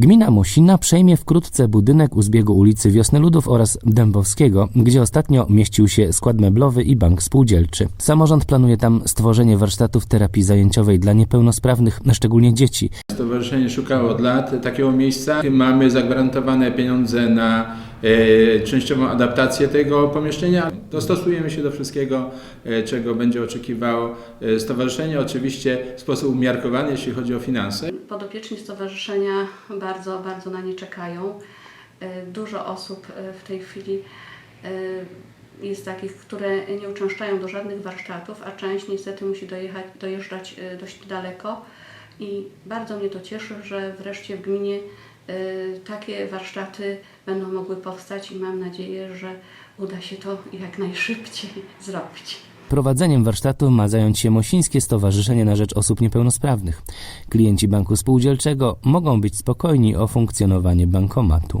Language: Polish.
Gmina Musina przejmie wkrótce budynek u zbiegu ulicy Wiosny Ludów oraz Dębowskiego, gdzie ostatnio mieścił się skład meblowy i bank spółdzielczy. Samorząd planuje tam stworzenie warsztatów terapii zajęciowej dla niepełnosprawnych, szczególnie dzieci. Stowarzyszenie szukało od lat takiego miejsca. Mamy zagwarantowane pieniądze na częściową adaptację tego pomieszczenia. Dostosujemy się do wszystkiego, e, czego będzie oczekiwało e, stowarzyszenie. Oczywiście w sposób umiarkowany, jeśli chodzi o finanse. Podopieczni stowarzyszenia bardzo, bardzo na nie czekają. E, Dużo osób e, w tej chwili e, jest takich, które nie uczęszczają do żadnych warsztatów, a część niestety musi dojechać, dojeżdżać e, dość daleko. I bardzo mnie to cieszy, że wreszcie w gminie e, takie warsztaty będą mogły powstać i mam nadzieję, że uda się to jak najszybciej zrobić. Prowadzeniem warsztatu ma zająć się Mosińskie Stowarzyszenie na Rzecz Osób Niepełnosprawnych. Klienci banku spółdzielczego mogą być spokojni o funkcjonowanie bankomatu.